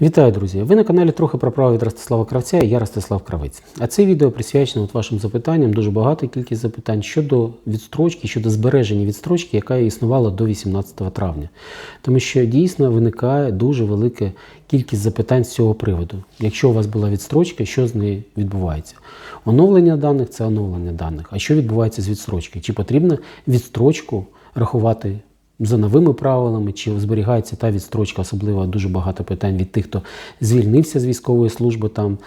Вітаю, друзі! Ви на каналі трохи про право від Ростислава Кравця і я Ростислав Кравець. А це відео присвячено от вашим запитанням, дуже багата кількість запитань щодо відстрочки, щодо збереження відстрочки, яка існувала до 18 травня. Тому що дійсно виникає дуже велика кількість запитань з цього приводу. Якщо у вас була відстрочка, що з нею відбувається? Оновлення даних це оновлення даних. А що відбувається з відстрочки? Чи потрібно відстрочку рахувати? За новими правилами, чи зберігається та відстрочка, особливо дуже багато питань від тих, хто звільнився з військової служби там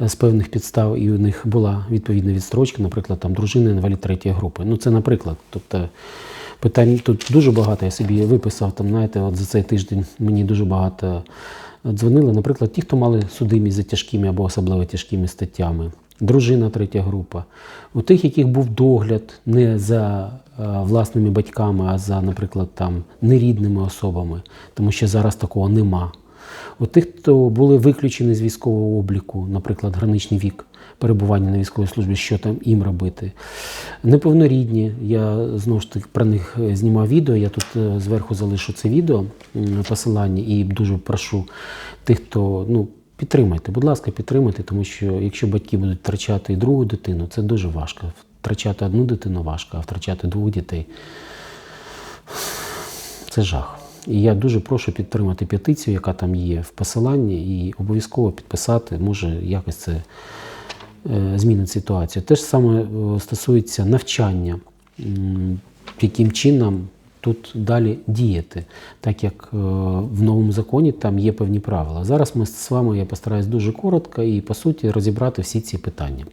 е, з певних підстав, і у них була відповідна відстрочка, наприклад, там дружина інвалід третьої групи. Ну це наприклад. Тобто питань тут дуже багато. Я собі виписав там, знаєте, от за цей тиждень мені дуже багато дзвонили. Наприклад, ті, хто мали судимість за тяжкими або особливо тяжкими статтями. Дружина третя група. У тих, яких був догляд не за власними батьками, а за, наприклад, там нерідними особами, тому що зараз такого нема. У тих, хто були виключені з військового обліку, наприклад, граничний вік перебування на військовій службі, що там їм робити. Неповнорідні, я знову ж таки про них е, знімав відео. Я тут е, зверху залишу це відео посилання і дуже прошу тих, хто ну. Підтримайте, будь ласка, підтримайте, тому що якщо батьки будуть втрачати і другу дитину, це дуже важко. Втрачати одну дитину важко, а втрачати двох дітей це жах. І я дуже прошу підтримати петицію, яка там є в посиланні, і обов'язково підписати, може якось це е, змінить ситуацію. Те ж саме е, стосується навчання, яким чином тут далі діяти, так як е, в новому законі там є певні правила. Зараз ми з вами я постараюсь дуже коротко і по суті розібрати всі ці питання.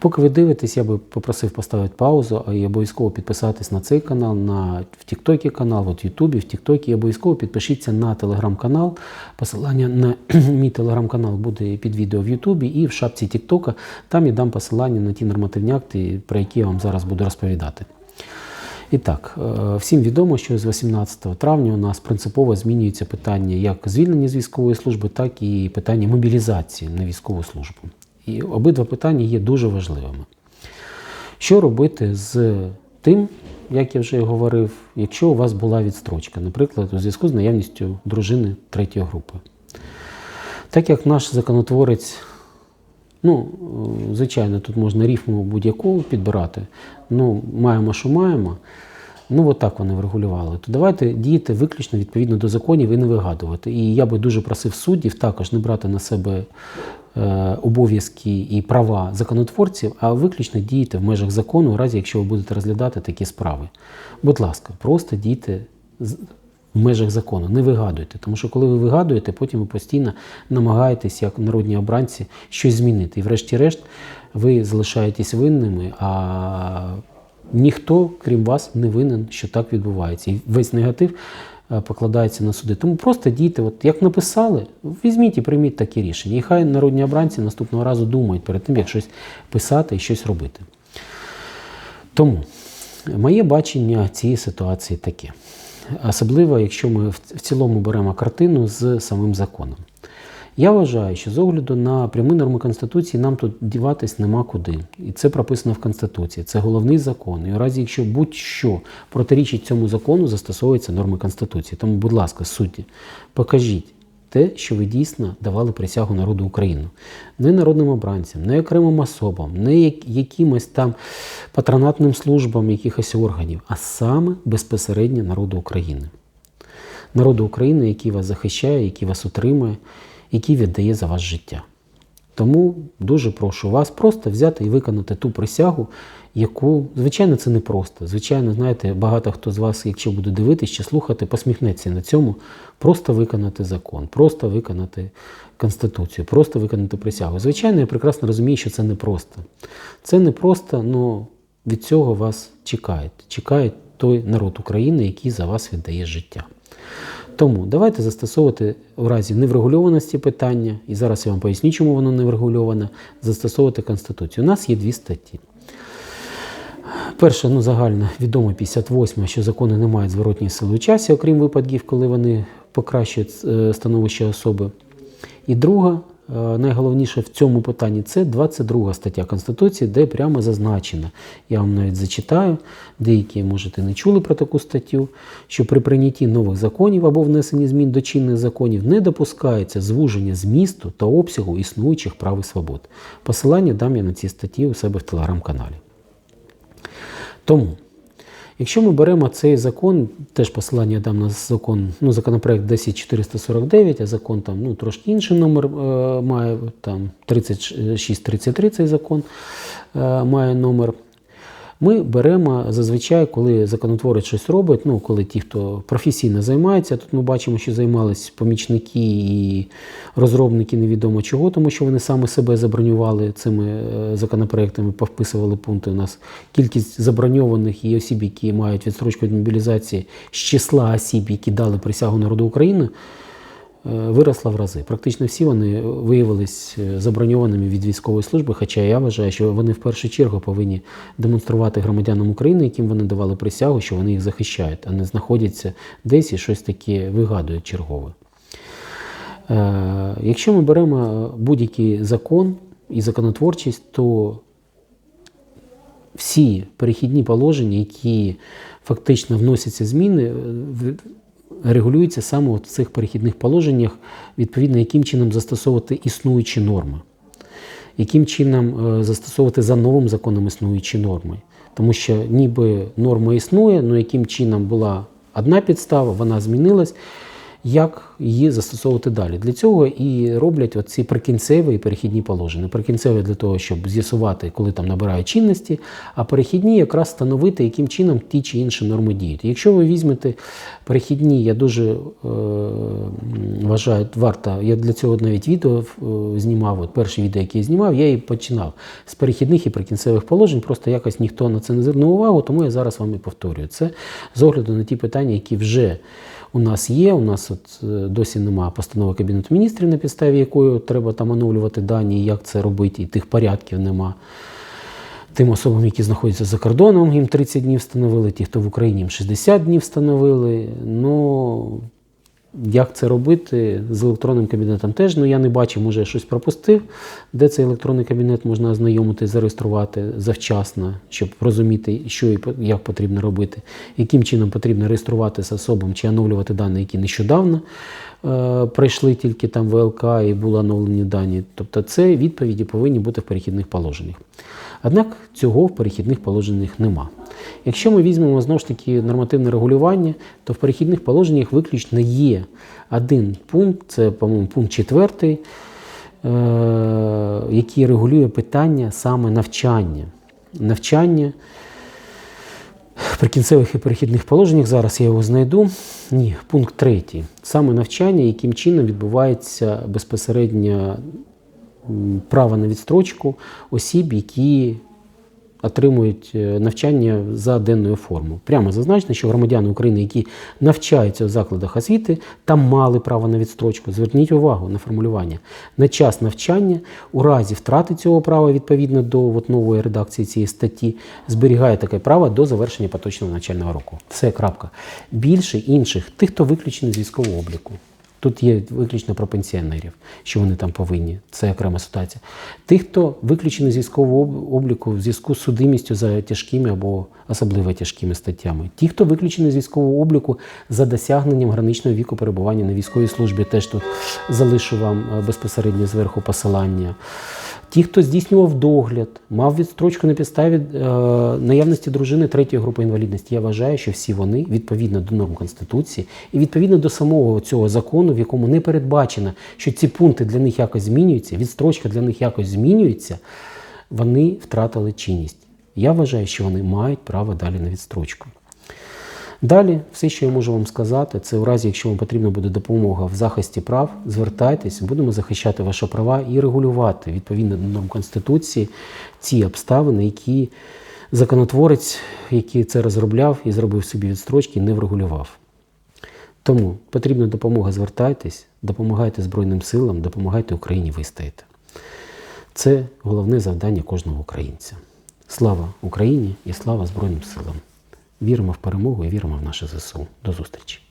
Поки ви дивитесь, я би попросив поставити паузу і обов'язково підписатись на цей канал, на в Тіктокі канал, от в Ютубі, в Тіктокі. Обов'язково підпишіться на телеграм-канал. Посилання на мій телеграм-канал буде під відео в Ютубі і в шапці Тіктока. Там я дам посилання на ті нормативні акти, про які я вам зараз буду розповідати. І так, е, всім відомо, що з 18 травня у нас принципово змінюється питання як звільнення з військової служби, так і питання мобілізації на військову службу. І обидва питання є дуже важливими. Що робити з тим, як я вже говорив, якщо у вас була відстрочка, наприклад, у зв'язку з наявністю дружини третьої групи? Так як наш законотворець Ну, е, звичайно, тут можна рифму будь-яку підбирати. Ну, маємо, що маємо. Ну, от так вони врегулювали. То давайте діяти виключно відповідно до законів і не вигадувати. І я би дуже просив суддів також не брати на себе е, обов'язки і права законотворців, а виключно діяти в межах закону, у разі якщо ви будете розглядати такі справи. Будь ласка, просто дійте в межах закону, не вигадуйте. Тому що коли ви вигадуєте, потім ви постійно намагаєтесь, як народні обранці, щось змінити. І врешті-решт ви залишаєтесь винними, а ніхто, крім вас, не винен, що так відбувається. І весь негатив е, покладається на суди. Тому просто дійте, от як написали, візьміть і прийміть такі рішення. І хай народні обранці наступного разу думають перед тим, як щось писати і щось робити. Тому моє бачення цієї ситуації таке. Особливо, якщо ми в в цілому беремо картину з самим законом. Я вважаю, що з огляду на прямі норми Конституції нам тут діватись нема куди. І це прописано в Конституції. Це головний закон. І у разі, якщо будь-що протирічить цьому закону, застосовуються норми Конституції. Тому, будь ласка, судді, покажіть те, що ви дійсно давали присягу народу України. Не народним обранцям, не окремим особам, не якимось там патронатним службам якихось органів, а саме безпосередньо народу України. Народу України, який вас захищає, який вас утримує, який віддає за вас життя. Тому дуже прошу вас просто взяти і виконати ту присягу, яку, звичайно, це не просто. Звичайно, знаєте, багато хто з вас, якщо буде дивитись чи слухати, посміхнеться на цьому. Просто виконати закон, просто виконати Конституцію, просто виконати присягу. Звичайно, я прекрасно розумію, що це не просто. Це не просто, але від цього вас чекають. Чекає той народ України, який за вас віддає життя. Тому давайте застосовувати в разі неврегульованості питання, і зараз я вам поясню, чому воно не врегульоване, застосовувати Конституцію. У нас є дві статті. Перша, ну загально відома 58, що закони не мають зворотній сили у часі, окрім випадків, коли вони покращують е, становище особи. І друга найголовніше в цьому питанні це 22 стаття Конституції, де прямо зазначено. Я вам навіть зачитаю, деякі, можете, не чули про таку статтю, що при прийнятті нових законів або внесенні змін до чинних законів не допускається звуження змісту та обсягу існуючих прав і свобод. Посилання дам я на ці статті у себе в телеграм-каналі. Тому, якщо ми беремо цей закон, теж посилання дам на закон, ну, законопроект 10449, а закон там ну, трошки інший номер е, має, там 3633 цей закон е, має номер. Ми беремо зазвичай, коли законотворець щось робить, ну коли ті, хто професійно займається, тут ми бачимо, що займались помічники і розробники невідомо чого, тому що вони саме себе забронювали цими е, законопроектами, повписували пункти. У нас кількість заброньованих і осіб, які мають відстрочку від мобілізації з числа осіб, які дали присягу народу України. Е, Виросла в рази. Практично всі вони виявились е, заброньованими від військової служби. Хоча я вважаю, що вони в першу чергу повинні демонструвати громадянам України, яким вони давали присягу, що вони їх захищають, а не знаходяться десь і щось таке вигадують чергове. Е, Якщо ми беремо будь-який закон і законотворчість, то всі перехідні положення, які фактично вносяться зміни, регулюються саме от в цих перехідних положеннях, відповідно, яким чином застосовувати існуючі норми, яким чином е, застосовувати за новим законом існуючі норми. Тому що ніби норма існує, але яким чином була одна підстава, вона змінилась, як її застосовувати далі. Для цього і роблять оці прикінцеві і перехідні положення. Прикінцеві для того, щоб з'ясувати, коли там набирають чинності, а перехідні якраз встановити, яким чином ті чи інші норми діють. Якщо ви візьмете перехідні, я дуже е, вважаю, варто, я для цього навіть відео е, знімав, от перше відео, яке я знімав, я і починав з перехідних і прикінцевих положень, просто якось ніхто на це не звернув увагу, тому я зараз вам і повторюю. Це з огляду на ті питання, які вже у нас є. У нас от е, досі немає постанови Кабінету міністрів, на підставі якої треба там оновлювати дані, як це робити, і тих порядків нема. Тим особам, які знаходяться за кордоном, їм 30 днів встановили, ті, хто в Україні їм 60 днів встановили. Ну, як це робити з електронним кабінетом теж, ну я не бачив, може я щось пропустив, де цей електронний кабінет можна ознайомити, зареєструвати завчасно, щоб розуміти, що і як потрібно робити, яким чином потрібно реєструватися особам чи оновлювати дані, які нещодавно пройшли тільки там ВЛК і були оновлені дані. Тобто це відповіді повинні бути в перехідних положеннях. Однак цього в перехідних положеннях нема. Якщо ми візьмемо знову ж таки нормативне регулювання, то в перехідних положеннях виключно є один пункт, це, по-моєму, пункт четвертий, е, який регулює питання саме навчання. Навчання прикінцевих і перехідних положеннях, зараз я його знайду. Ні, пункт третій. Саме навчання, яким чином відбувається безпосередньо право на відстрочку осіб, які отримують е, навчання за денною формою. Прямо зазначено, що громадяни України, які навчаються в закладах освіти, там мали право на відстрочку. Зверніть увагу на формулювання. На час навчання, у разі втрати цього права відповідно до от, нової редакції цієї статті, зберігає таке право до завершення поточного навчального року. Все, крапка. Більше інших, тих, хто виключений з військового обліку. Тут є виключно про пенсіонерів, що вони там повинні. Це окрема ситуація. Тих, хто виключений з військового обліку в зв'язку з судимістю за тяжкими або особливо тяжкими статтями. Ті, хто виключений з військового обліку за досягненням граничного віку перебування на військовій службі, теж тут залишу вам е, безпосередньо зверху посилання. Ті, хто здійснював догляд, мав відстрочку на підставі е, наявності дружини третьої групи інвалідності. Я вважаю, що всі вони відповідно до норм Конституції і відповідно до самого цього закону, в якому не передбачено, що ці пункти для них якось змінюються, відстрочка для них якось змінюється, вони втратили чинність. Я вважаю, що вони мають право далі на відстрочку. Далі, все, що я можу вам сказати, це у разі, якщо вам потрібна буде допомога в захисті прав, звертайтесь, будемо захищати ваші права і регулювати відповідно до норм Конституції ці обставини, які законотворець, який це розробляв і зробив собі відстрочки, не врегулював. Тому потрібна допомога, звертайтесь, допомагайте Збройним силам, допомагайте Україні вистояти. Це головне завдання кожного українця. Слава Україні і слава Збройним силам! Віримо в перемогу і віримо в наше ЗСУ. До зустрічі!